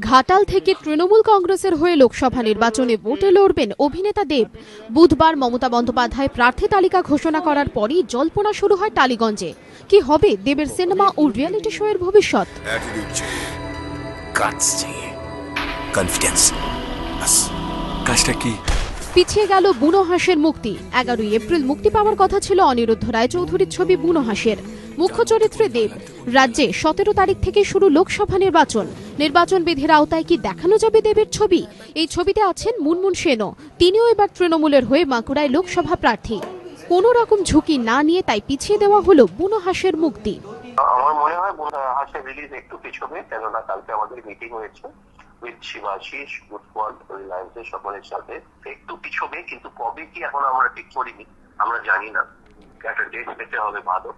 ঘাটাল থেকে তৃণমূল কংগ্রেসের হয়ে লোকসভা নির্বাচনে ভোটে লড়বেন অভিনেতা দেব। বুধবার মমতা বন্দ্যোপাধ্যায় প্রার্থী তালিকা ঘোষণা করার পরই জল্পনা শুরু হয় টালিগঞ্জে। কি হবে দেবের সিনেমা ও রিয়েলিটি শো এর ভবিষ্যৎ? কাজটা কি পিছিয়ে গেল বুনো হাঁসের মুক্তি। এগারোই এপ্রিল মুক্তি পাওয়ার কথা ছিল অনিরুদ্ধ রায়চৌধুরীর ছবি বুনো হাঁসের। মুখ্য চরিত্রে দেব। রাজ্যে সতেরো তারিখ থেকে শুরু লোকসভা নির্বাচন। নির্বাচন বিধির আওতায় কি দেখানো যাবে দেবের ছবি? এই ছবিতে আছেন মুনমুন সেনও। তিনিও এবার তৃণমূলের হয়ে বাঁকুড়ায় লোকসভা প্রার্থী। কোনো রকম ঝুঁকি না নিয়ে তাই পিছিয়ে দেওয়া হলো বুনো হাঁসের মুক্তি। আমার মনে হয় হাসের রিলিজ একটু পিছবে কেননা কালকে আমাদের মিটিং হয়েছে। উইথ শিবাশিস ফুটবল রিলায়েন্সের সকলের সাথে একটু পিছবে কিন্তু কবে কি এখন আমরা ঠিক করিনি আমরা জানি না একটা ডেট পেতে হবে ভালো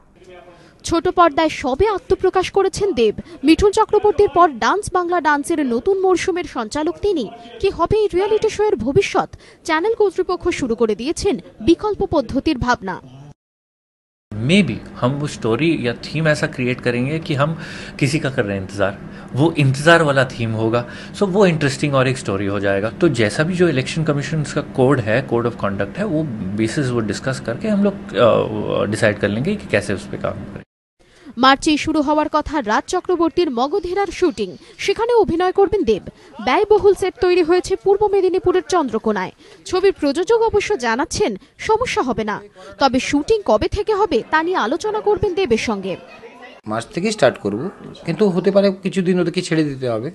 ছোট পর্দায় সবে আত্মপ্রকাশ করেছেন দেব মিঠুন চক্রবর্তীর পর ডান্স বাংলা ডান্সের নতুন মরশুমের সঞ্চালক তিনি কি হবে এই রিয়েলিটি শো এর ভবিষ্যৎ চ্যানেল কর্তৃপক্ষ শুরু করে দিয়েছেন বিকল্প পদ্ধতির ভাবনা मे बी हम वो स्टोरी या थीम ऐसा क्रिएट करेंगे कि हम किसी का कर रहे हैं इंतज़ार वो इंतज़ार वाला थीम होगा सो वो इंटरेस्टिंग और एक स्टोरी हो जाएगा तो जैसा भी जो इलेक्शन कमीशन का कोड है कोड ऑफ कंडक्ट है वो बेसिस वो डिस्कस करके हम लोग डिसाइड कर लेंगे कि कैसे उस पर काम करें মার্চেই শুরু হওয়ার কথা রাজ চক্রবর্তীর মগধেরার শুটিং সেখানে অভিনয় করবেন দেব ব্যয়বহুল সেট তৈরি হয়েছে পূর্ব মেদিনীপুরের চন্দ্রকোনায় ছবির প্রযোজক অবশ্য জানাচ্ছেন সমস্যা হবে না তবে শুটিং কবে থেকে হবে তা নিয়ে আলোচনা করবেন দেবের সঙ্গে মার্চ থেকেই স্টার্ট করব। কিন্তু হতে পারে কিছুদিন ওদেরকে ছেড়ে দিতে হবে।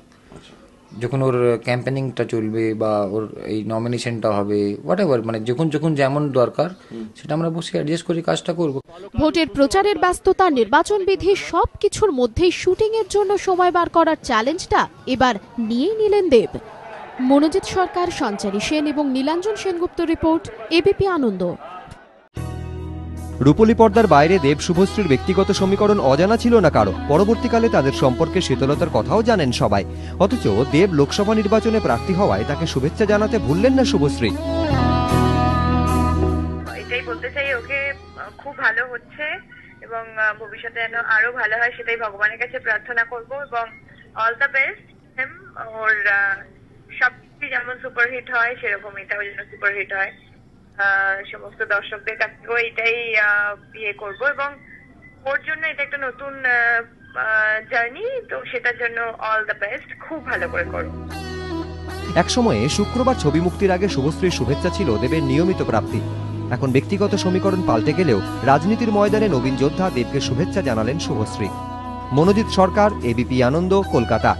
যখন ওর ক্যাম্পেনিংটা চলবে বা ওর এই নমিনেশনটা হবে হোয়াট এভার মানে যখন যখন যেমন দরকার, সেটা আমরা বসে অ্যাডজাস্ট করে কাজটা করব। ভোটের প্রচারের ব্যস্ততা নির্বাচন বিধি সবকিছুর মধ্যেই শুটিং এর জন্য সময় বার করার চ্যালেঞ্জটা এবার নিয়েই নিলেন দেব। মনোজিৎ সরকার, সঞ্চারী সেন এবং নীলাঞ্জন সেনগুপ্ত রিপোর্ট এবিপি আনন্দ। রূপলী পর্দার বাইরে দেব শুভশ্রীর ব্যক্তিগত সমীকরণ অজানা ছিল না কারও। পরবর্তীকালে তাদের সম্পর্কে শীতলতার কথাও জানেন সবাই। অথচ দেব লোকসভা নির্বাচনে প্রার্থী হওয়ায় তাকে শুভেচ্ছা জানাতে ভুললেন না শুভশ্রী। এটাই বলতে চাই, ওকে খুব ভালো হচ্ছে এবং ভবিষ্যতে যেন আরও ভালো হয় সেটাই ভগবানের কাছে প্রার্থনা করব এবং অল দ্য বেস্ট ওর সবকিছু যেমন সুপারহিট হয় সেরকম এটাও যেন সুপারহিট হয়। সমস্ত দর্শকদের কাছ থেকেও এটাই ইয়ে করব এবং ওর জন্য এটা একটা নতুন জার্নি তো সেটার জন্য অল দ্য বেস্ট খুব ভালো করে করো। এক একসময়ে শুক্রবার ছবি মুক্তির আগে শুভশ্রীর শুভেচ্ছা ছিল দেবের নিয়মিত প্রাপ্তি। এখন ব্যক্তিগত সমীকরণ পাল্টে গেলেও রাজনীতির ময়দানে নবীন যোদ্ধা দেবকে শুভেচ্ছা জানালেন শুভশ্রী। মনোজিৎ সরকার এবিপি আনন্দ, কলকাতা।